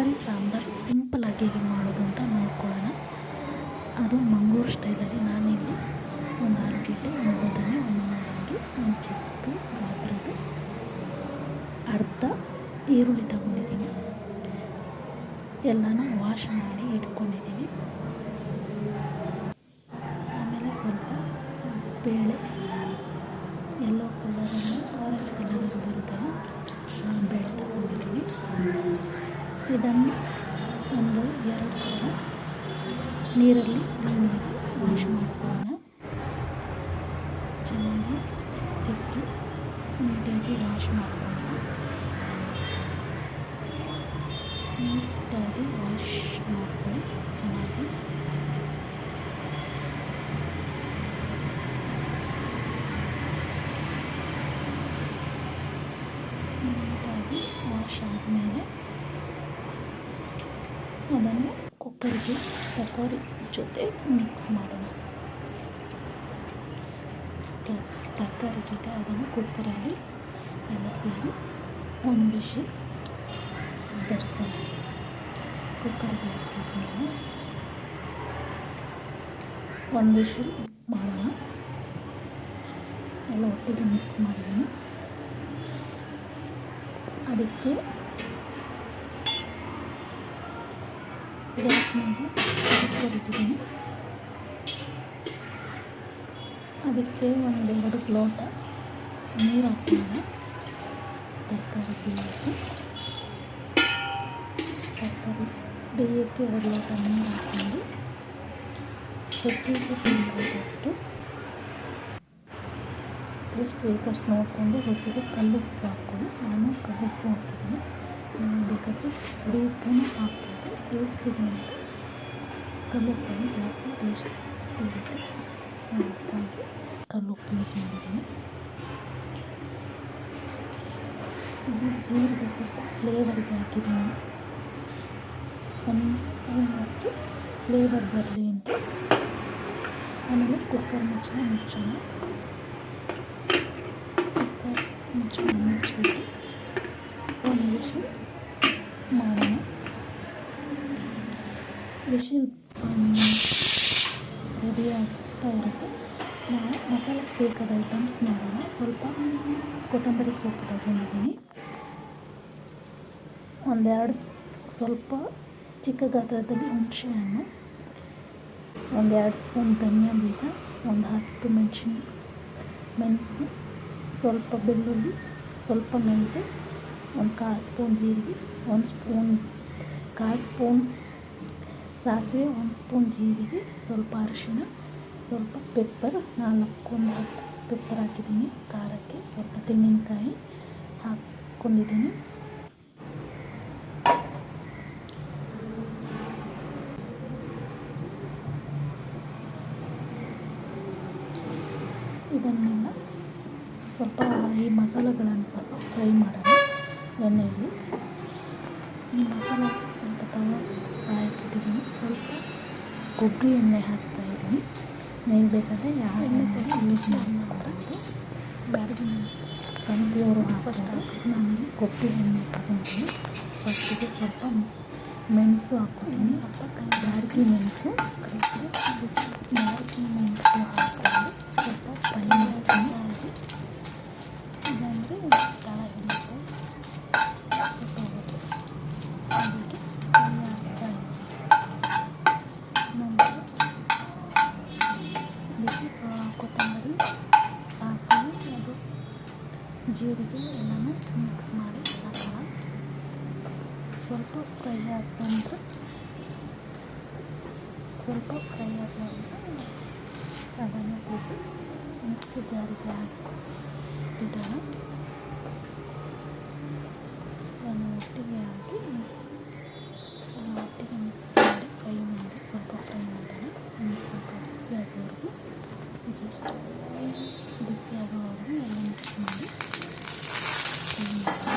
ತರಕಾರಿ, ಸಾಂಬಾರು ಸಿಂಪಲಾಗಿ ಹೇಗೆ ಮಾಡೋದು ಅಂತ ನೋಡ್ಕೊಳ್ಳೋಣ. ಅದು ಮಂಗಳೂರು ಸ್ಟೈಲಲ್ಲಿ ನಾನಿಲ್ಲಿ ಒಂದು ಆಲೂಗೆಡ್ಡೆ, ಒಂದು ಬದನೆ, ಒಂದು ಒಂದು ಚಿಕ್ಕ ಗಾತ್ರದ ಅರ್ಧ ಈರುಳ್ಳಿ ತಗೊಂಡಿದ್ದೀನಿ. ಎಲ್ಲನೂ ವಾಶ್ ಮಾಡಿ ಇಟ್ಕೊಂಡಿದ್ದೀನಿ. ಆಮೇಲೆ ಸ್ವಲ್ಪ ಬೇಳೆ ಎಲ್ಲೋ ಕಲರನ್ನು ಆರೆಂಜ್ ಕಲರ್ ಬರುತ್ತಲ್ಲ ನಾನು ಬೇಳೆ ತಗೊಂಡಿದ್ದೀನಿ. ಇದನ್ನು ಒಂದು, ಎರಡು ಸಲ ನೀರಲ್ಲಿ ಕ್ಲೀನಾಗಿ ವಾಶ್ ಮಾಡ್ಕೊಳ್ಳೋಣ. ಚೆನ್ನಾಗಿ ತಿಕ್ಕಿ ನೀಟಾಗಿ ವಾಶ್ ಮಾಡ್ಕೊಳ್ಳೋಣ. ನೀಟಾಗಿ ವಾಶ್ ಮಾಡ್ಕೊಳ್ಳಿ. ಚೆನ್ನಾಗಿ. ನೀಟಾಗಿ ವಾಶ್ ಆದಮೇಲೆ ಅದನ್ನು ಕುಕ್ಕರ್ಗೆ ಚಪಾತಿ ಜೊತೆ ಮಿಕ್ಸ್ ಮಾಡೋಣ. ತರಕಾರಿ ಜೊತೆ ಅದನ್ನು ಕುಕ್ಕರಲ್ಲಿ ಎಲ್ಲ ಸೇರಿ ಒಂದು ಬಿಸಿ ಬೆರೆಸೋಣ. ಕುಕ್ಕರ್ಗೆ ಹಾಕಿದ್ಮೇಲೆ ಒಂದು ವಿಷಲ್ ಮಾಡೋಣ. ಎಲ್ಲ ಒಟ್ಟಿಗೆ ಮಿಕ್ಸ್ ಮಾಡಿದ್ದೀನಿ. ಅದಕ್ಕೆ ಗ್ಯಾಸ್ ಮೇಲೆ ಕುಕ್ಕರ್ ಇಟ್ಟಿದ್ದೀನಿ ಅದಕ್ಕೆ ಒಂದೆರಡು ಲೋಟ ನೀರು ಹಾಕೋಣ ತರಕಾರಿ ಬೇಯೋಕ್ಕೆ ತರಕಾರಿ ಬೇಯೋಕ್ಕೆ ಎರಡು ಲೋಟ ನೀರು ಹಾಕ್ಕೊಂಡು ರುಚಿಗೆ ಬೇಕಷ್ಟು ಎಷ್ಟು ಬೇಕಷ್ಟು ನೋಡಿಕೊಂಡು ರುಚಿಗೆ ಕಲ್ಲುಪ್ಪು ಹಾಕ್ಕೊಳ್ಳಿ ನಾನು ಕಲ್ಲುಪ್ಪು ಹಾಕಿದ್ದೀನಿ ನೀವು ಬೇಕಾದರೆ ಪುಡಿ ಉಪ್ಪನ್ನು ಹಾಕ್ಬೋದು ಟೇಸ್ಟಿಗೆ ಅಂತ ಕಲ್ಲುಪ್ಪನ್ನು ಜಾಸ್ತಿ ಟೇಸ್ಟ್ ಇರುತ್ತೆ ಸೊ ಅದಕ್ಕಾಗಿ ಕಲ್ಲುಪ್ಪು ಯೂಸ್ ಮಾಡಿದ್ದೀನಿ ಇದು ಜೀರಿಗೆ ಸ್ವಲ್ಪ ಫ್ಲೇವರ್ಗೆ ಹಾಕಿದ್ದೀನಿ ಒಂದು ಸ್ಪೂನಷ್ಟು ಫ್ಲೇವರ್ ಬರಲಿ ಅಂತ ಆಮೇಲೆ ಕುಕ್ಕರ್ ಮುಚ್ಚಳ ಮುಚ್ಚೋಣ ಕುಕ್ಕರ್ ಮುಚ್ಚಳ ಮುಚ್ಚಿಬಿಟ್ಟು ಒಂದು ವಿಷಲ್ ಮಾಡೋಣ ವಿಷಲ್ ರೆಡಿ ಆಗ್ತಾ ಇರುತ್ತೆ ನಾವು ಮಸಾಲಕ್ಕೆ ಬೇಕಾದ ಐಟಮ್ಸ್ ಮಾಡೋಣ ಸ್ವಲ್ಪ ಕೊತ್ತಂಬರಿ ಸೊಪ್ಪು ತಗೊಂಡಿದ್ದೀನಿ ಒಂದೆರಡು ಸ್ವಲ್ಪ ಚಿಕ್ಕ ಗಾತ್ರದಲ್ಲಿ ಹುಣಸೆ ಹಣ್ಣು ಒಂದೆರಡು ಸ್ಪೂನ್ ಧನಿಯಾ ಬೀಜ, ಒಂದು ಹತ್ತು ಮೆಣಸಿನ, ಮೆಣಸು, ಸ್ವಲ್ಪ ಬೆಳ್ಳುಳ್ಳಿ, ಸ್ವಲ್ಪ ಮೆಂತೆ ಒಂದು ಕಾಲು ಸ್ಪೂನ್ ಜೀರಿಗೆ, ಒಂದು ಸ್ಪೂನ್, ಕಾಲು ಸ್ಪೂನ್ ಸಾಸಿವೆ ಒಂದು ಸ್ಪೂನ್ ಜೀರಿಗೆ, ಸ್ವಲ್ಪ ಅರಿಶಿಣ, ಸ್ವಲ್ಪ ಪೆಪ್ಪರ್ ನಾಲ್ಕೊಂದು ಹತ್ತು ಪೆಪ್ಪರ್ ಹಾಕಿದ್ದೀನಿ, ಖಾರಕ್ಕೆ ಸ್ವಲ್ಪ ತೆಂಗಿನಕಾಯಿ ಹಾಕ್ಕೊಂಡಿದ್ದೀನಿ. ಇದನ್ನೆಲ್ಲ ಸ್ವಲ್ಪ ಈ ಮಸಾಲೆಗಳನ್ನು ಸ್ವಲ್ಪ ಫ್ರೈ ಮಾಡೋಣ ಎಣ್ಣೆಯಲ್ಲಿ. ಈ ಮಸಾಲೆ ಸ್ವಲ್ಪ ತವ ಹಾಕಿಟ್ಟಿದ್ದೀನಿ ಸ್ವಲ್ಪ ಕೊಬ್ಬರಿ ಎಣ್ಣೆ ಹಾಕ್ತಾ ಇದ್ದೀನಿ. ನೀವು ಬೇಕಾದರೆ ಯಾವ ಎಣ್ಣೆ ಸಹ ಯೂಸ್ ಮಾಡಬಾರ್ದು ಬ್ಯಾಡಗಿ ಮೆಣಸು ಸನ್ಫ್ಲವರು ಫಸ್ಟ್ ನಾನು ಕೊಬ್ಬರಿ ಎಣ್ಣೆ ತಗೊಂತೀನಿ ಫಸ್ಟಿಗೆ ಸ್ವಲ್ಪ ಮೆಣಸು ಹಾಕ್ಕೊತೀನಿ. ಸ್ವಲ್ಪ ಕೈ ಬ್ಯಾಡಗಿ ಮೆಣಸು. ಬ್ಯಾಡಗಿ ಮೆಣಸು ಹಾಕ್ಕೊಂಡು ಸ್ವಲ್ಪ ಫ್ರೈ ಮಾಡ್ತೀನಿ ಇದಂದರೆ ತಳ ಹಿಡಿಯುತ್ತೆ ಸುಟ್ಟೋಗುತ್ತೆ ಅದಕ್ಕೆ ಫ್ರೈ ಆಗ್ತಾ ಇದೆ ನಂತರ ಅದಕ್ಕೆ ಸ ಕೊತ್ತಂಬರಿ ಸಾಸಿವೆ ಅದು ಜೀರಿಗೆ ಎಲ್ಲನೂ ಮಿಕ್ಸ್ ಮಾಡಿ ಹಾಕೋಣ ಸ್ವಲ್ಪ ಫ್ರೈ ಆದ ನಂತರ ಸ್ವಲ್ಪ ಫ್ರೈ ಆದ ನಂತರ ಅದನ್ನು ತೆಗೆದು ಮಿಕ್ಸ್ ಜಾರಿಗೆ ಹಾಕಿ ಇಡೋಣ ಅದನ್ನು ಒಟ್ಟಿಗೆ ಹಾಕಿ ಅದನ್ನು ಒಟ್ಟಿಗೆ ಮಿಕ್ಸ್ ಮಾಡಿ ಫ್ರೈ ಮಾಡಿ ಸ್ವಲ್ಪ ಫ್ರೈ ಮಾಡೋಣ ಒಂದು ಸ್ವಲ್ಪ ಬಿಸಿ ಆಗೋವರೆಗೂ ಜಸ್ಟ್ ಬಿಸಿ ಆಗೋವರೆಗೂ ಎಲ್ಲ ಮಿಕ್ಸ್ ಮಾಡಿ ಫ್ರೈ ಮಾಡೋಣ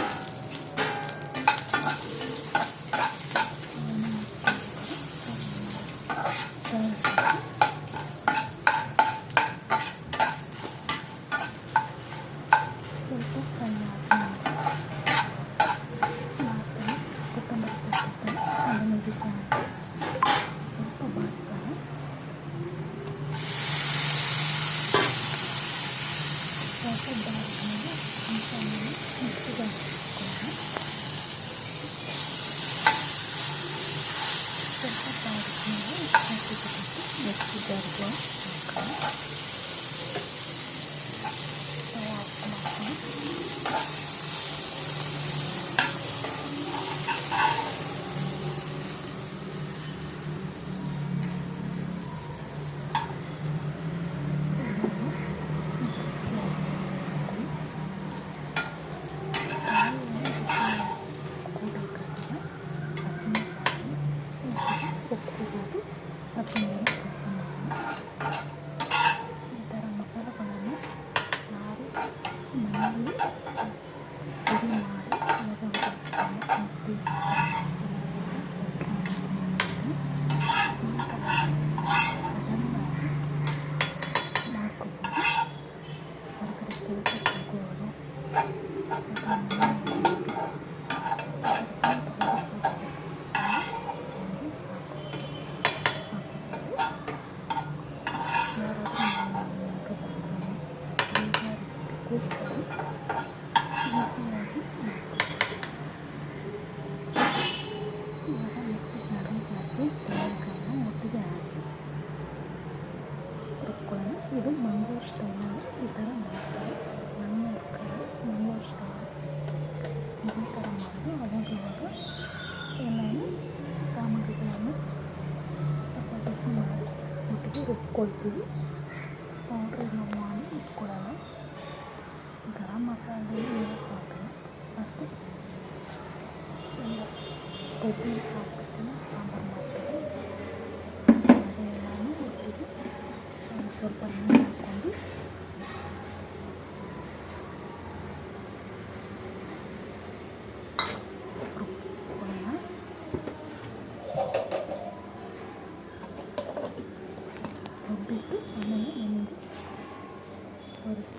ಅದನ್ನು ಮಿಕ್ಸ್ 기다리고 ರುಬ್ಕೊಳ್ತೀವಿ ಪೌಡ್ರನ್ನು ಮಾಡಿ ಇಟ್ಕೊಳ್ಳೋಣ ಗರಂ ಮಸಾಲೆ ಏನು ಹಾಕಲ್ಲ ಅಷ್ಟೇ. ಕೊಬ್ಬರಿ ಹಾಕ್ಬಿಟ್ಟು ಸಾಂಬಾರು ಮಾಡ್ತೀವಿ ಎಲ್ಲನೂ ಒಟ್ಟಿಗೆ ಸ್ವಲ್ಪ ನೀರು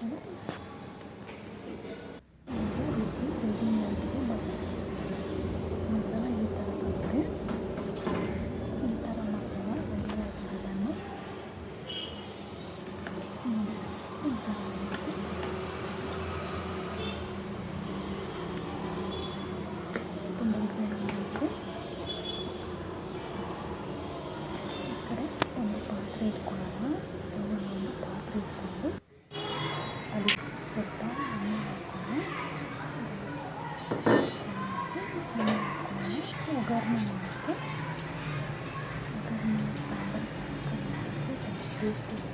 muito bom. Thank you.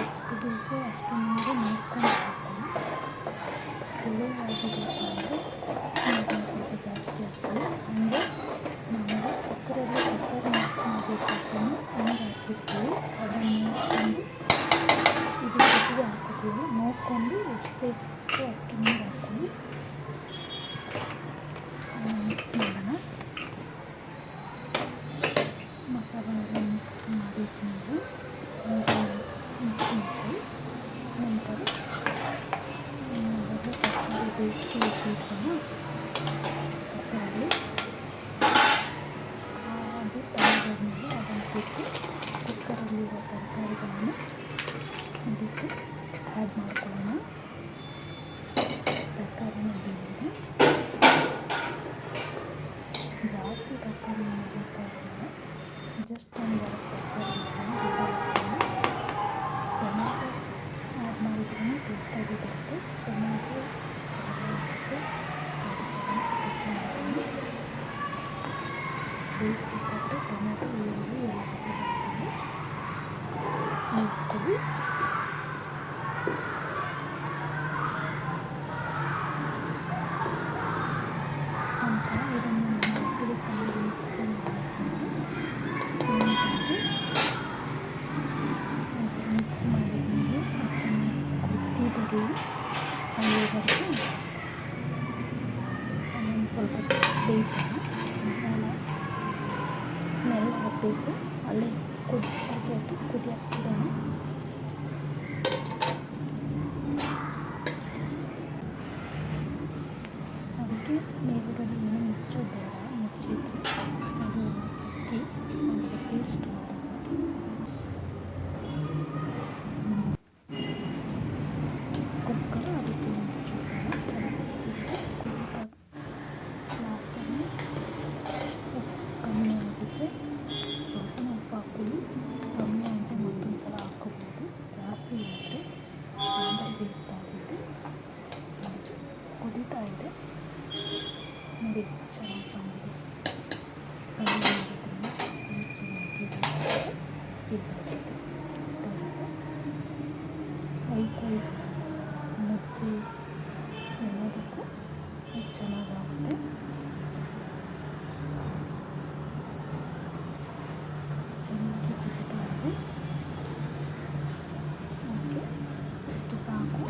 ಎಷ್ಟು ಬೇಕೋ ಅಷ್ಟು ನೀರು ನೋಡ್ಕೊಂಡು ಹಾಕೋಣ ಸ್ವಲ್ಪ ಜಾಸ್ತಿ ಹಾಕಿ ಅಂದರೆ ನಾವು ಕುಕ್ಕರಲ್ಲಿ ಇದು ಹಾಕಿದ್ದೀವಿ ನೋಡಿಕೊಂಡು ಎಷ್ಟು ಬೇಕು ಅಷ್ಟು ನೀರು ಹಾಕಿ ಬೇಯಿಸ್ಬೇಕಾದ್ರೆ ಟೊಮೆಟೊ ಈರುಳ್ಳಿ ಎಲ್ಲ ಬೇಯಿಸ್ಕೊಳ್ಳಿ ನಂತರ ಇದನ್ನು ಇದು ಚೆನ್ನಾಗಿ ಮಿಕ್ಸ್ ಮಿಕ್ಸ್ ಮಾಡಿದ್ಮೇಲೆ ಚೆನ್ನಾಗಿ ಕುದಿ ಬರಲಿ ಅಲ್ಲಿವರೆಗೂ ಸ್ವಲ್ಪ ಬೇಯಿಸೋಣ ಮಸಾಲ ಸ್ಮೆಲ್ ಆಗಬೇಕು ಅಲ್ಲೇ ಕುದಿ ಸ್ವಲ್ಪ ಹೊತ್ತು ಕುದಿ ಹಾಕ್ಬಿಡೋಣ ಅದಕ್ಕೆ ಮೇಲುಗಡೆ ಏನು ಮುಚ್ಚೋದು ಬೇಡ ಮುಚ್ಚಿದ್ರೆ ಅದು ಅಕ್ಕಿ ಅಂದರೆ ಟೇಸ್ಟ್ ಕುದೀತಾ ಇದೆ. ನೋಡಿ ಎಷ್ಟು ಚೆನ್ನಾಗಿ ಬಂದಿದೆ. ಮಾಡೋದನ್ನು ಎಲ್ಲದಕ್ಕೂ ಚೆನ್ನಾಗಾಗುತ್ತೆ ಚೆನ್ನಾಗಿ ಕುದೀತಾ ಇದೆ. ಓಕೆ, ಇಷ್ಟು ಸಾಕು.